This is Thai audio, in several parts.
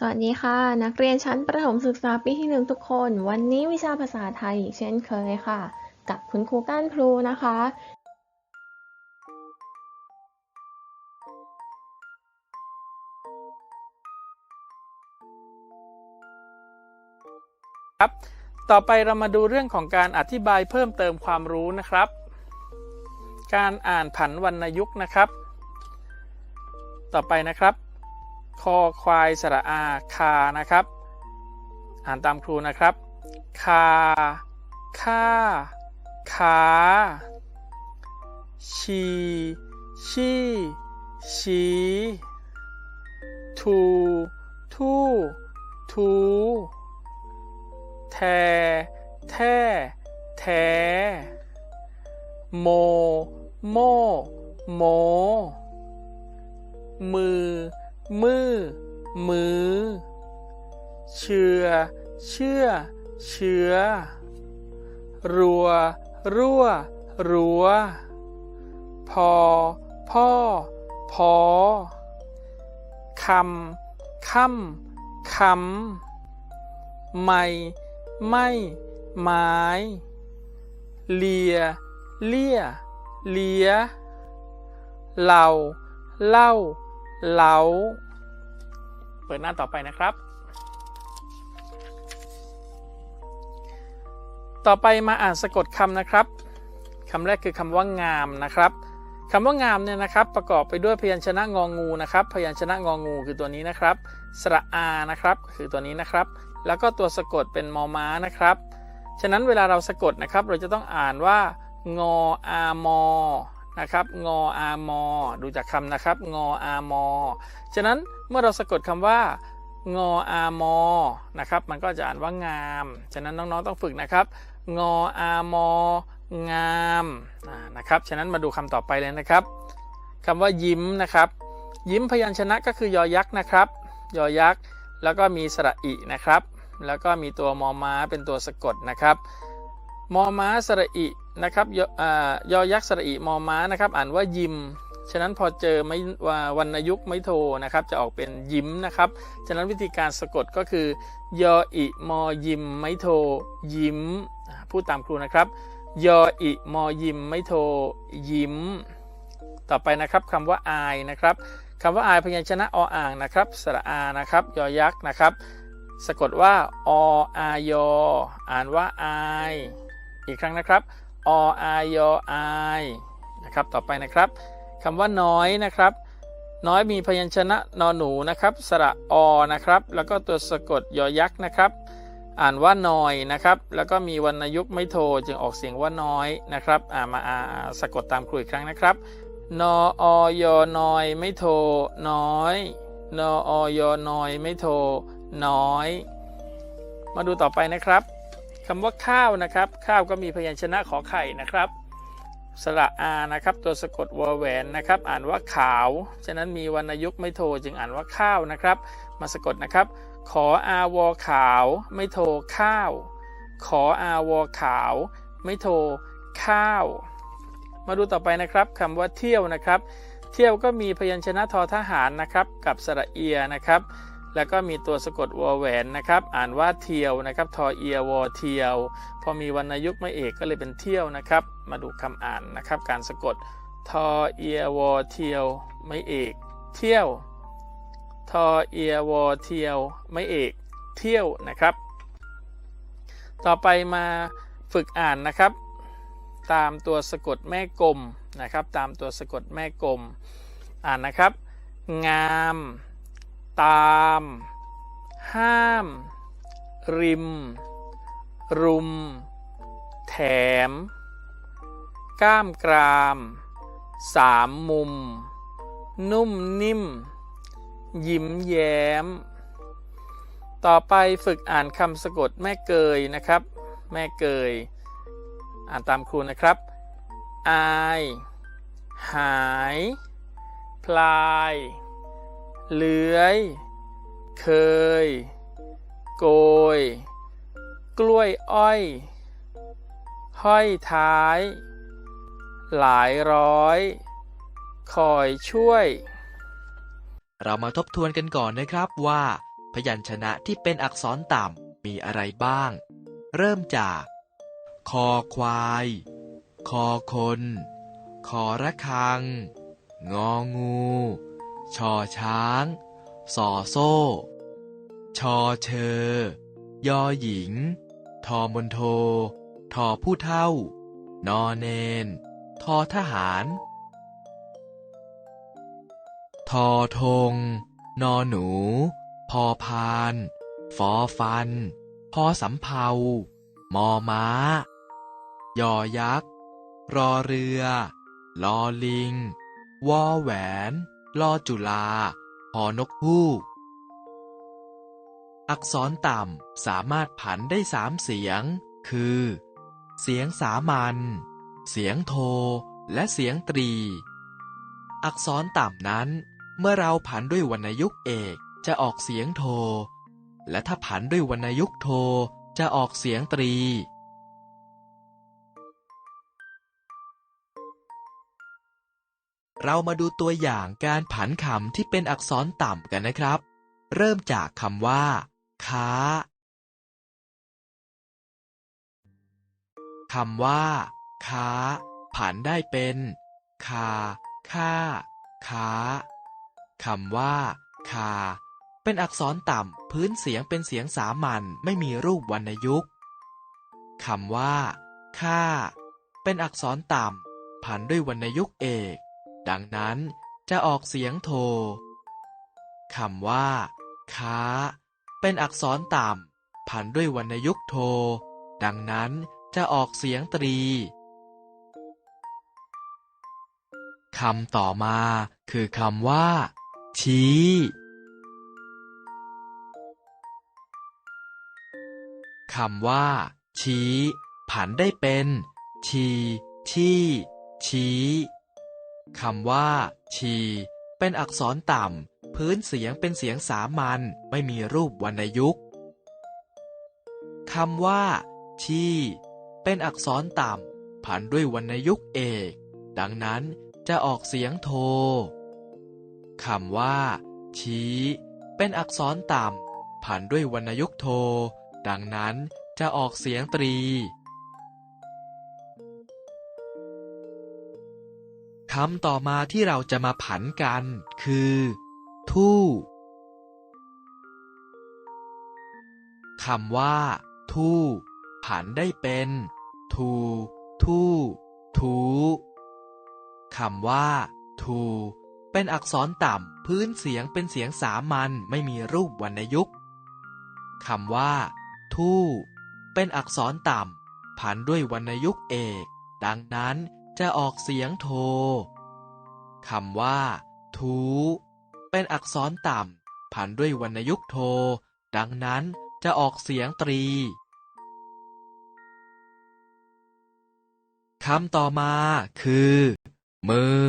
สวัสดีค่ะ นักเรียนชั้นประถมศึกษาปีที่หนึ่งทุกคน วันนี้วิชาภาษาไทยเช่นเคยค่ะ กับคุณครูก้านครูนะคะ ครับ ต่อไปเรามาดูเรื่องของการอธิบายเพิ่มเติมความรู้นะครับ การอ่านผันวรรณยุกต์นะครับ ต่อไปนะครับ คอควายสระอาคานะครับ อ่านตามครูนะครับ คาค่าขาชีชีชีทูทูทูแทแทแทโมโมโมมือ มือ มือ เชื่อ เชื่อ เชื้อ รัว รั่ว รัว พอ พ่อ พอ คำ ค่ำคำไม่ ไม่ ไม้เลีย เลี่ย เลีย เหล่า เล่า เหลาเปิดหน้าต่อไปนะครับ ต่อไปมาอ่านสะกดคำนะครับคำแรกคือคำว่างามนะครับคำว่างามเนี่ยนะครับ ประกอบไปด้วยพยัญชนะงองูนะครับ พยัญชนะงองูคือตัวนี้นะครับ สระอานะครับ คือตัวนี้นะครับ แล้วก็ตัวสะกดเป็นมอม้านะครับ ฉะนั้นเวลาเราสะกดนะครับ เราจะต้องอ่านว่างออามอ นะครับ งออามอ ดูจากคำนะครับ งออามอ ฉะนั้นเมื่อเราสะกดคำว่างออามอ นะครับ มันก็จะอ่านว่างาม ฉะนั้นน้องๆต้องฝึกนะครับ งออามอ งามนะครับ ฉะนั้นมาดูคำต่อไปเลยนะครับคำว่ายิ้มนะครับ ยิ้มพยัญชนะก็คือยอยักษ์นะครับ ยอยักษ์ แล้วก็มีสระอินะครับ แล้วก็มีตัวมอม้าเป็นตัวสะกดนะครับ มอม้าสระอิ นะครับยอยักษ์สระอิมอม้านะครับ อ่านว่ายิม ฉะนั้นพอเจอไม่ว่าวรรณยุกไม่โทนะครับ จะออกเป็นยิ้มนะครับ ฉะนั้นวิธีการสะกดก็คือยออิมอยิมไม่โท ยิ้ม พูดตามครูนะครับ ยออิมอยิมไม่โท ยิ้ม ต่อไปนะครับคำว่าอายนะครับคำว่าอายพยัญชนะออ่างนะครับ สระอานะครับ ยอยักษ์นะครับ สะกดว่าออายออ่านว่าอาย อีกครั้งนะครับ ออยออายนะครับ ต่อไปนะครับคำว่าน้อยนะครับ น้อยมีพยัญชนะนอหนูนะครับ สระอนะครับ แล้วก็ตัวสะกดยอยักษ์นะครับ อ่านว่าน้อยนะครับ แล้วก็มีวรรณยุกต์ไม่โทจึงออกเสียงว่าน้อยนะครับอ่ามาอ่าสะกดตามครูอีกครั้งนะครับนออยน้อยไม่โทน้อยนออยน้อยไม่โทน้อย มาดูต่อไปนะครับ คำว่าข้าวนะครับ ข้าวก็มีพยัญชนะขอไข่นะครับ สระอานะครับ ตัวสะกดวอแหวนนะครับ อ่านว่าขาว ฉะนั้นมีวรรณยุกต์ไม่โทจึงอ่านว่าข้าวนะครับ มาสะกดนะครับ ขออาวอขาวไม่โทข้าว ขออาวอขาว ไม่โทข้าว มาดูต่อไปนะครับคำว่าเที่ยวนะครับ เที่ยวก็มีพยัญชนะทอทหารนะครับ กับสระเอียนะครับ แล้วก็มีตัวสะกดวอแหวนนะครับ อ่านว่าเที่ยวนะครับ ทอเอียวอเที่ยว พอมีวรรณยุกต์ไม่เอกก็เลยเป็นเที่ยวนะครับ มาดูคำอ่านนะครับ การสะกด ทอเอียวอเที่ยว ไม่เอก เที่ยว ทอเอียวอเที่ยว ไม่เอก เที่ยวนะครับ ต่อไปมาฝึกอ่านนะครับ ตามตัวสะกดแม่กลมนะครับ ตามตัวสะกดแม่กลม อ่านนะครับ งาม ตาม ห้าม ริม รุม แถม ก้ามกราม สามมุม นุ่มนิ่ม ยิ้มแย้ม ต่อไปฝึกอ่านคำสะกดแม่เกยนะครับ แม่เกย อ่านตามครูนะครับ อาย หาย พลาย เลื้อย เคย โกย กล้วยอ้อย ห้อยท้าย หลายร้อย คอยช่วย เรามาทบทวนกันก่อนนะครับว่า พยัญชนะที่เป็นอักษรต่ำมีอะไรบ้าง เริ่มจาก คอควาย คอคน คอระคัง งองู ชอช้าง สอโซ่ ชอเชอยอหญิง ทอมนโท ทอผู้เท่า นอเนน ทอทหาร ทอทง นอหนู พอพาน ฟอฟัน พอสำเภามอม้า ยอยักษ์ รอเรือ ลอลิง วอแหวน ลอจุลาพอนกฮูก อักษรต่ำสามารถผันได้สามเสียง คือ เสียงสามัญ เสียงโท และเสียงตรี อักษรต่ำนั้น เมื่อเราผันด้วยวรรณยุกต์เอกจะออกเสียงโท และถ้าผันด้วยวรรณยุกต์โทจะออกเสียงตรี เรามาดูตัวอย่างการผันคำที่เป็นอักษรต่ำกันนะครับ เริ่มจากคำว่า ค้าคำว่า ค้า ผันได้เป็น คา ค่า ค้าคำว่า คา เป็นอักษรต่ำ พื้นเสียงเป็นเสียงสามัญไม่มีรูปวรรณยุกต์คำว่า ค่า เป็นอักษรต่ำ ผันด้วยวรรณยุกต์เอก ดังนั้นจะออกเสียงโทคำว่า ค้า เป็นอักษรต่ำผันด้วยวรรณยุกโท ดังนั้นจะออกเสียงตรีคำต่อมาคือคำว่า ชี้คำว่า ชี้ ผันได้เป็น ชีชี่ ชี้ คำว่า ชี เป็นอักษรต่ำ พื้นเสียงเป็นเสียงสามัญไม่มีรูปวรรณยุกต์คำว่า ชี เป็นอักษรต่ำผันด้วยวรรณยุกต์เอก ดังนั้นจะออกเสียงโทคำว่า ชี้ เป็นอักษรต่ำผันด้วยวรรณยุกต์โท ดังนั้นจะออกเสียงตรี คำต่อมาที่เราจะมาผันกัน คือ ทู่คำว่า ทู่ผันได้เป็น ทู ทู่ทูคำว่า ทู เป็นอักษรต่ำพื้นเสียงเป็นเสียงสามัญไม่มีรูปวรรณยุกต์คำว่า ทู่เป็นอักษรต่ำผันด้วยวรรณยุกต์เอก ดังนั้น จะออกเสียงโทคำว่า ทู เป็นอักษรต่ำผันด้วยวรรณยุกโท ดังนั้นจะออกเสียงตรีคำต่อมาคือ มือ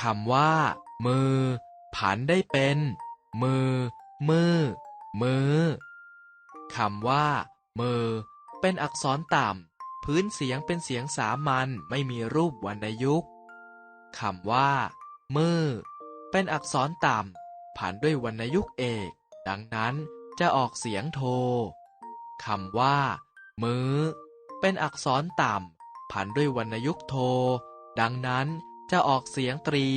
คำว่า มือ ผันได้เป็น มือ มือ มือคำว่า มือ เป็นอักษรต่ำ พื้นเสียงเป็นเสียงสามัญไม่มีรูปวรรณยุกต์คำว่า มือ เป็นอักษรต่ำผันด้วยวรรณยุกต์เอก ดังนั้นจะออกเสียงโทคำว่า มือ เป็นอักษรต่ำผันด้วยวรรณยุกต์โท ดังนั้นจะออกเสียงตรี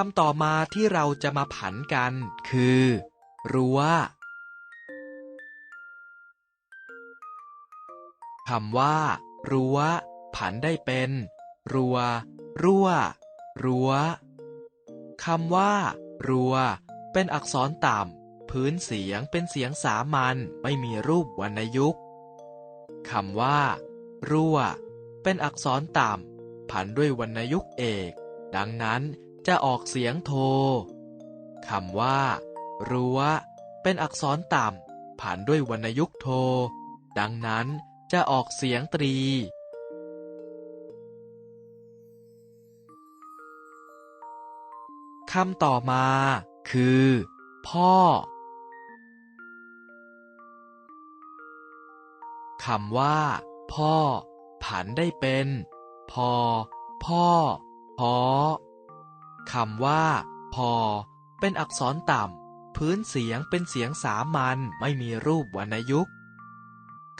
คำต่อมาที่เราจะมาผันกัน คือรั้วคำว่า รั้ว ผันได้เป็น รัว รั่ว รั้วคำว่า รัว เป็นอักษรต่ำ พื้นเสียงเป็นเสียงสามัญไม่มีรูปวรรณยุกต์คำว่า รั่ว เป็นอักษรต่ำ ผันด้วยวรรณยุกต์เอก ดังนั้น จะออกเสียงโท คำว่า รั้ว เป็นอักษรต่ำผันด้วยวรรณยุกโท ดังนั้นจะออกเสียงตรี คำต่อมา คือ พ่อ คำว่า พ่อ ผันได้เป็น พอ พ่อพอ คำว่า พอ เป็นอักษรต่ำ พื้นเสียงเป็นเสียงสามัญไม่มีรูปวรรณยุกต์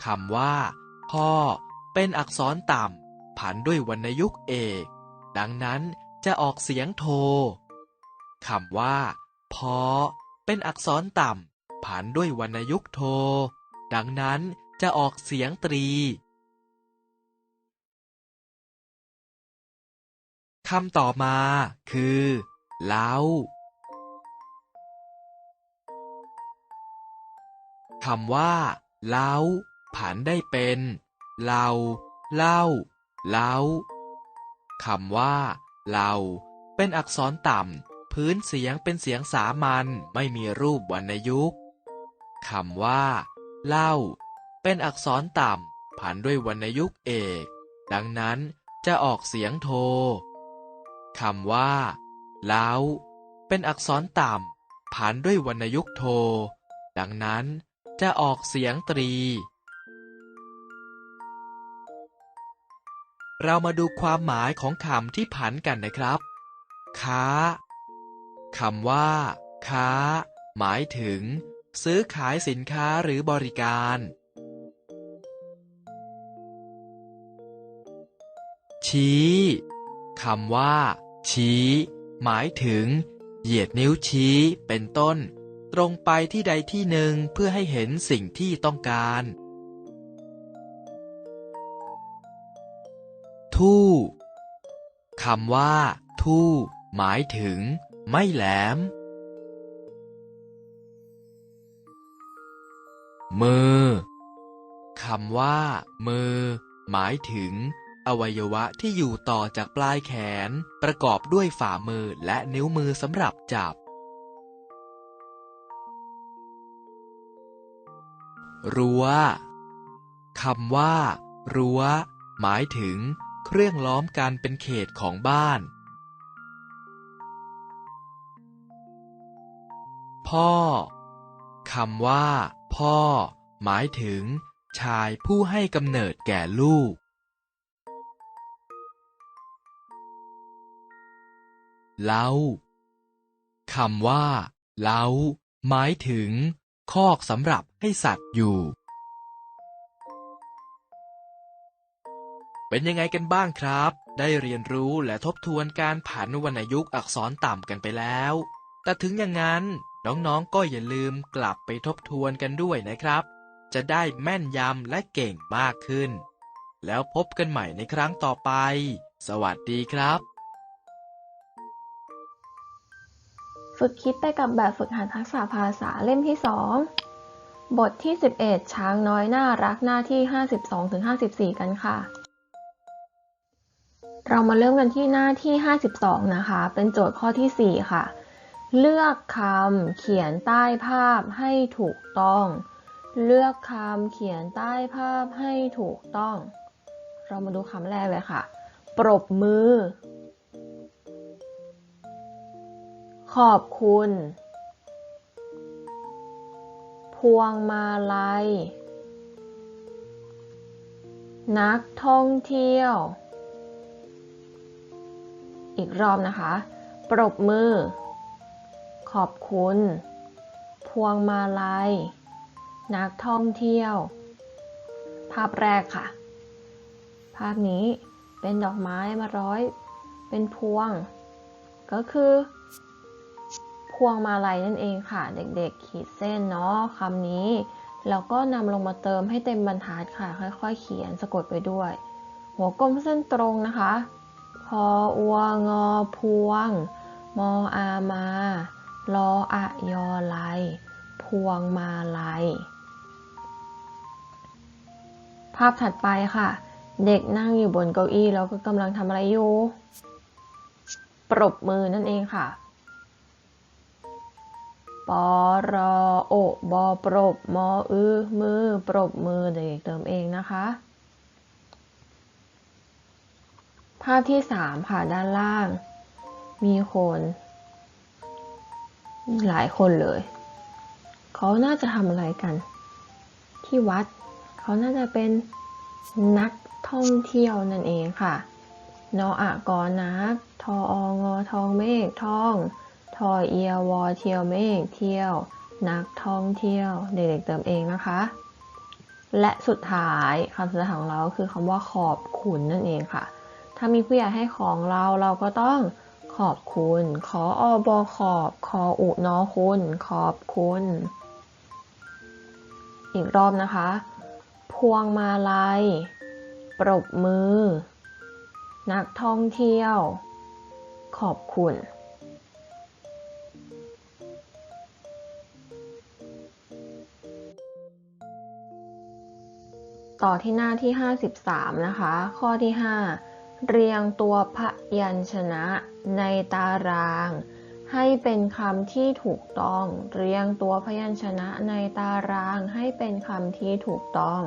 คำว่า พ่อ เป็นอักษรต่ำ ผันด้วยวรรณยุกต์เอก ดังนั้นจะออกเสียงโทคำว่า พอ เป็นอักษรต่ำ ผันด้วยวรรณยุกต์โท ดังนั้นจะออกเสียงตรี คำต่อมาคือ เล้าคำว่า เล้า ผันได้เป็นเลาเล่า เล้าคำว่า เลาเป็นอักษรต่ำ พื้นเสียงเป็นเสียงสามัญไม่มีรูปวรรณยุกต์คำว่า เล่า เป็นอักษรต่ำ ผันด้วยวรรณยุกต์เอก ดังนั้นจะออกเสียงโท คำว่าเล้าเป็นอักษรต่ำผันด้วยวรรณยุกโท ดังนั้นจะออกเสียงตรี เรามาดูความหมายของคำที่ผันกันนะครับ ค้าคำว่า ค้า หมายถึง ซื้อขายสินค้าหรือบริการ ชี้คำว่า ชี้ หมายถึง เหยียดนิ้วชี้ เป็นต้น ตรงไปที่ใดที่หนึ่งเพื่อให้เห็นสิ่งที่ต้องการ ทู่คำว่า ทู่หมายถึง ไม่แหลม มือคำว่า มือ หมายถึง อวัยวะที่อยู่ต่อจากปลายแขน ประกอบด้วยฝ่ามือและนิ้วมือสำหรับจับ รั้วคำว่า รั้ว หมายถึง เครื่องล้อมกันเป็นเขตของบ้าน พ่อคำว่า พ่อ หมายถึง ชายผู้ให้กำเนิดแก่ลูก เล้าคำว่า เล้า หมายถึง คอกสำหรับให้สัตว์อยู่ เป็นยังไงกันบ้างครับ ได้เรียนรู้และทบทวนการผันวรรณยุกต์อักษรต่ำกันไปแล้ว แต่ถึงอย่างนั้น น้องๆ ก็อย่าลืมกลับไปทบทวนกันด้วยนะครับ จะได้แม่นยำและเก่งมากขึ้น แล้วพบกันใหม่ในครั้งต่อไป สวัสดีครับ ฝึกคิดไปกับแบบฝึกหัดทักษะภาษาเล่มที่ 2 บทที่ 11 ช้างน้อยน่ารักหน้าที่ 52-54 กันค่ะ เรามาเริ่มกันที่หน้าที่ 52 นะคะ เป็นโจทย์ข้อที่ 4 ค่ะ เลือกคำเขียนใต้ภาพให้ถูกต้อง เลือกคำเขียนใต้ภาพให้ถูกต้อง เรามาดูคำแรกเลยค่ะ ปรบมือ ขอบคุณ พวงมาลัย นักท่องเที่ยว อีกรอบนะคะ ปรบมือ ขอบคุณ พวงมาลัย นักท่องเที่ยว ภาพแรกค่ะ ภาพนี้เป็นดอกไม้มาร้อย เป็นพวง ก็คือ พวงมาลัยนั่นเองค่ะ เด็กๆ ขีดเส้นเนาะคำนี้ แล้วก็นำลงมาเติมให้เต็มบรรทัดค่ะ ค่อยๆ เขียนสะกดไปด้วย หัวกลมเส้นตรงนะคะพออวงอพวง มออามาลออะยอไลพวงมาลัย ภาพถัดไปค่ะ เด็กนั่งอยู่บนเก้าอี้แล้วก็กำลังทำอะไรอยู่ ปรบมือนั่นเองค่ะ ปอรอโอบอปรบมออือมือ ปรบมือเด็กเติมเองนะคะ ภาพที่สามค่ะด้านล่าง มีคน หลายคนเลย เขาน่าจะทำอะไรกัน ที่วัด เขาน่าจะเป็นนักท่องเที่ยวนั่นเองค่ะ นออะกอนักทอองอทองเมฆทองทอ เอียวอเที่ยวเมฆเที่ยว นักท่องเที่ยว เด็กๆเติมเองนะคะ และสุดท้ายคำสุดท้ายของเราคือคำว่าขอบคุณนั่นเองค่ะ ถ้ามีผู้ใหญ่ให้ของเราเราก็ต้องขอบคุณ ขออบอขอบ ขออุนอคุณ ขอบคุณ อีกรอบนะคะ พวงมาลัย ปรบมือ นักท่องเที่ยว ขอบคุณ ต่อที่หน้าที่ 53 นะคะ ข้อที่ 5 เรียงตัวพยัญชนะในตาราง ให้เป็นคำที่ถูกต้อง เรียงตัวพยัญชนะในตารางให้เป็นคำที่ถูกต้อง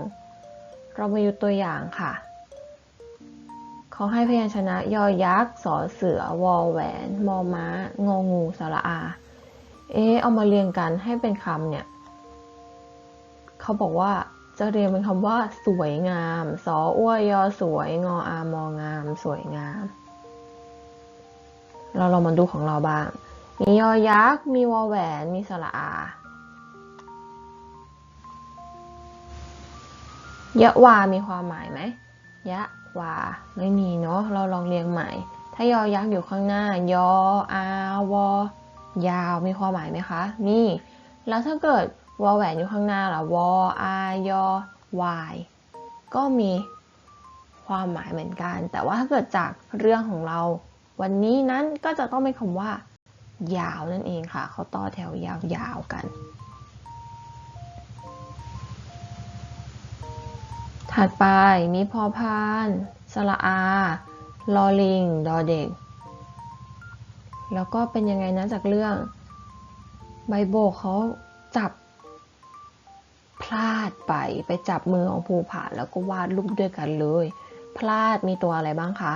เรามาดูตัวอย่างค่ะเขาให้พยัญชนะยอยักษ์สอเสือวอแหวนมอม้างองูสระอา เอ๊ะเอามาเรียงกันให้เป็นคำเนี่ยเขาบอกว่า จะเรียงเป็นคำว่า สวยงาม สออ้วยยอสวย งออามองาม สวยงาม เราลองมาดูของเราบ้าง มียอยักษ์ มีวอแหวน มีสระอายะวา มีความหมายไหมยะวา ไม่มีเนาะ เราลองเรียงใหม่ ถ้ายอยักษ์อยู่ข้างหน้า ยออาวอยาว มีความหมายไหมคะนี่แล้วถ้าเกิด วอแหวนอยู่ข้างหน้าล่ะวออายอวายก็มีความหมายเหมือนกัน แต่ว่าถ้าเกิดจากเรื่องของเรา วันนี้นั้นก็จะต้องเป็นคำว่า ยาวนั่นเองค่ะ เขาต่อแถวยาวๆกัน ถัดไปมีพอพานสระอา ลอลิง ดอเด็ก แล้วก็เป็นยังไงนะจากเรื่อง ใบโบกเขา ลาดไปไปจับมือของภูผาแล้วก็วาดรูปด้วยกันเลย พลาดมีตัวอะไรบ้างคะ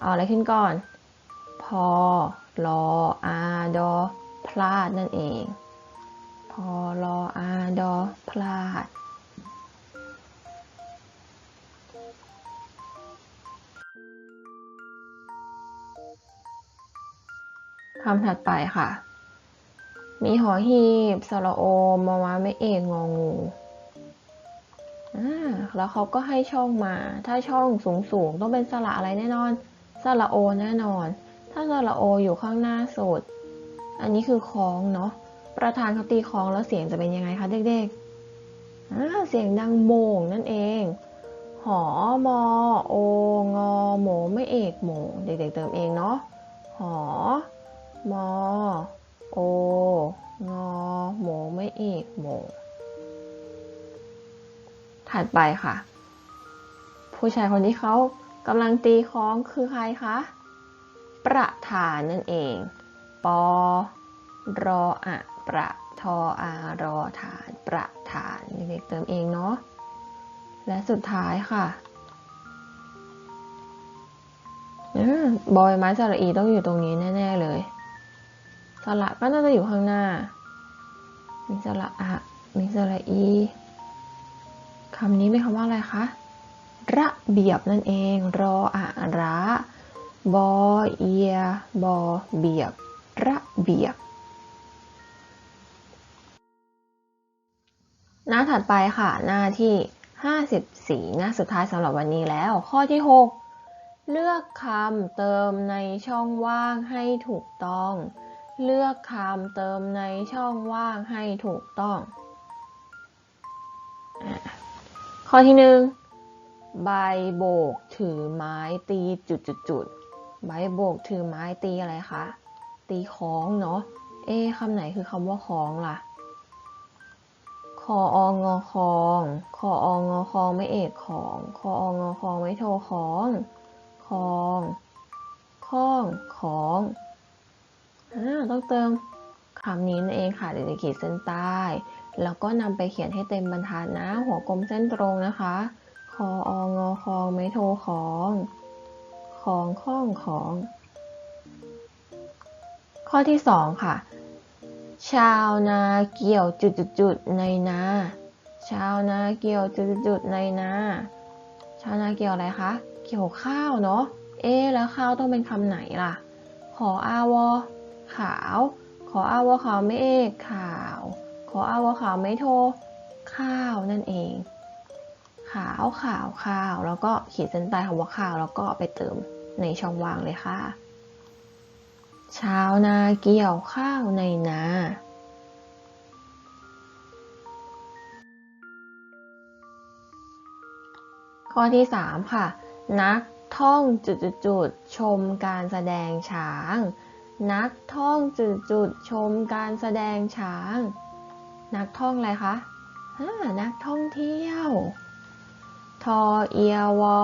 เอาอะไรขึ้นก่อน พอลออาดอ พลาดนั่นเอง พอลออาดอ พลาดคำถัดไปค่ะ มีหอหีบสระโอมมอม้าไม่เอกงองูอ่าแล้วเขาก็ให้ช่องมา ถ้าช่องสูงสูงต้องเป็นสระอะไรแน่นอน สระโอแน่นอน ถ้าสระโออยู่ข้างหน้าสุด อันนี้คือคล้องเนาะ ประธานเขาตีคล้องแล้วเสียงจะเป็นยังไงคะเด็กๆอ่าเสียงดังโมงนั่นเอง หอมอโองอโหมไม่เอกโหมเด็กๆเติมเองเนาะ หอมอ โอ งอโหมไม่เอกโหมถัดไปค่ะ ผู้ชายคนที่เขากำลังตีคล้องคือใครคะ ประธานนั่นเอง ปอ รออะประทออารอฐาน ประธานเด็กๆเติมเองเนาะ และสุดท้ายค่ะบอยไม้สระอีต้องอยู่ตรงนี้แน่ ๆ เลย สระก็น่าจะอยู่ข้างหน้า มีสระอะ มีสระอีคำนี้เป็นคำว่าอะไรคะ ระเบียบนั่นเอง รออะระบอเอียบอเบียบ ระเบียบ หน้าถัดไปค่ะ หน้าที่ 54 หน้าสุดท้ายสำหรับวันนี้แล้ว ข้อที่ 6 เลือกคำเติมในช่องว่างให้ถูกต้อง เลือกคำเติมในช่องว่างให้ถูกต้องอข้อที่หนึ่งใบโบกถือไม้ตีจุดจุดจุดใบโบกถือไม้ตีอะไรคะ ตีคล้องเนาะ เอ๊คำไหนคือคำว่าคล้องล่ะ คอองอคอง คอองอคองไม่เอกของ คอองอคองไม่โทของ คองข้อง ของอ่า ต้องเติมคำนี้นั่นเองค่ะเดี๋ยวจะขีดเส้นใต้ แล้วก็นำไปเขียนให้เต็มบรรทัดนะ หัวกลมเส้นตรงนะคะ คอองอคองไม่โทของ ของข้องของ ข้อที่สองค่ะ ชาวนาเกี่ยวจุดๆในนา ชาวนาเกี่ยวจุดๆในนา ชาวนาเกี่ยวอะไรคะ เกี่ยวข้าวเนาะ เอ๊แล้วข้าวต้องเป็นคำไหนล่ะ ขออาวอ ขาว ขออาวขาวไม่เอกขาว ขออาวขาวไม่โท ข้าวนั่นเอง ขาวขาวข้าว แล้วก็ขีดเส้นใต้คำว่าข้าว แล้วก็ไปเติมในช่องว่างเลยค่ะ ชาวนาเกี่ยวข้าวในนาข้อที่ 3 ค่ะ นักท่องจุดๆชมการแสดงช้าง นักท่องจุดๆชมการแสดงช้าง นักท่องอะไรคะอ่านักท่องเที่ยว ทอเอียวอ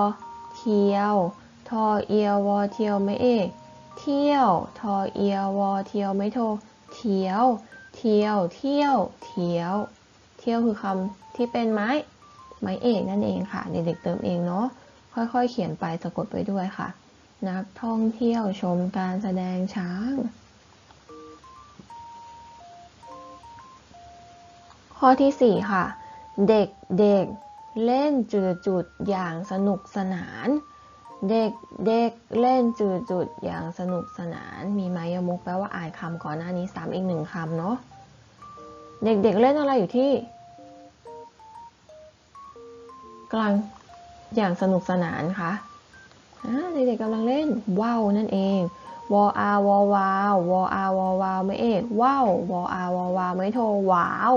เที่ยว ทอเอียวอเที่ยวไม่เอกเที่ยว ทอเอียวอเที่ยวไม่โท เที่ยว เที่ยว เที่ยว เที่ยว เที่ยวคือคำที่เป็นไม้ ไม้เอกนั่นเองค่ะ เด็กๆเติมเองเนาะ ค่อยๆ เขียนไปสะกดไปด้วยค่ะ นักท่องเที่ยวชมการแสดงช้าง ข้อที่ 4 ค่ะ เด็กเด็กเล่นจุดๆอย่างสนุกสนาน เด็กเด็กเล่นจุดๆอย่างสนุกสนาน มีไมยมุกแปลว่าอ่านคำก่อนหน้านี้ซ้ำอีกหนึ่งคำเนาะเด็กๆเล่นอะไรอยู่ที่ กลังอย่างสนุกสนานค่ะอ่า เด็กๆกำลังเล่นว่าวนั่นเองวออาวอวาววออาวอวาวไม่เอกว่าววออาวอวาวไม่โทว้าว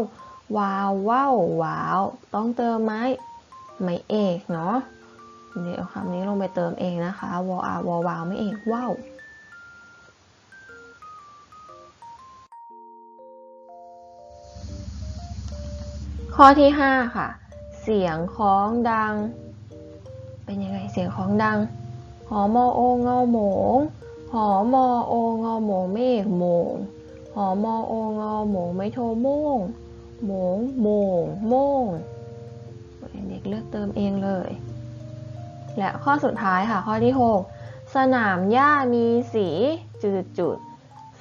วาวว่าวว้าวต้องเติมไหมไม่เอกเนาะเดี๋ยวคำนี้ลงไปเติมเองนะคะวออาวอวาวไม่เอกว่าวข้อที่ 5 ค่ะ เสียงคล้องดัง เป็นยังไงเสียงคล้องดัง อมอโองอโหมงหอมอโองอโหมงไม่เอกโหมงหอมอโองอโหมงไม่โทโมงโหมงโมงโมงเด็กเลือกเติมเองเลย และข้อสุดท้ายค่ะข้อที่ 6 สนามหญ้ามีสีจุดจุด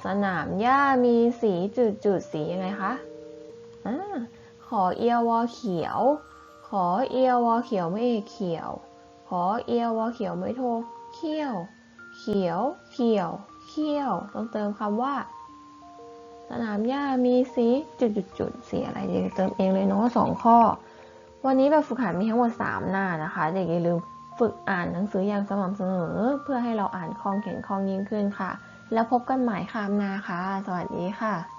สนามหญ้ามีสีจุดจุดสียังไงคะอขอเอียวอเขียว ขอเอียวอเขียวไม่เอเขียว ขอเอียวอเขียวไม่โท ขี้ยว เขียว เขียว เขี้ยว ต้องเติมคำว่า สนามหญ้ามีสีจุดจุดจุดๆสีอะไรเด็กเติมเองเลยเนาะสองข้อ วันนี้แบบฝึกหัดมีทั้งหมด3หน้านะคะเด็กอย่าลืมฝึกอ่านหนังสืออย่างสม่ำเสมอ เพื่อให้เราอ่านคล่องเขียนคล่องยิ่งขึ้นค่ะ แล้วพบกันใหม่คาวหน้าค่ะ สวัสดีค่ะ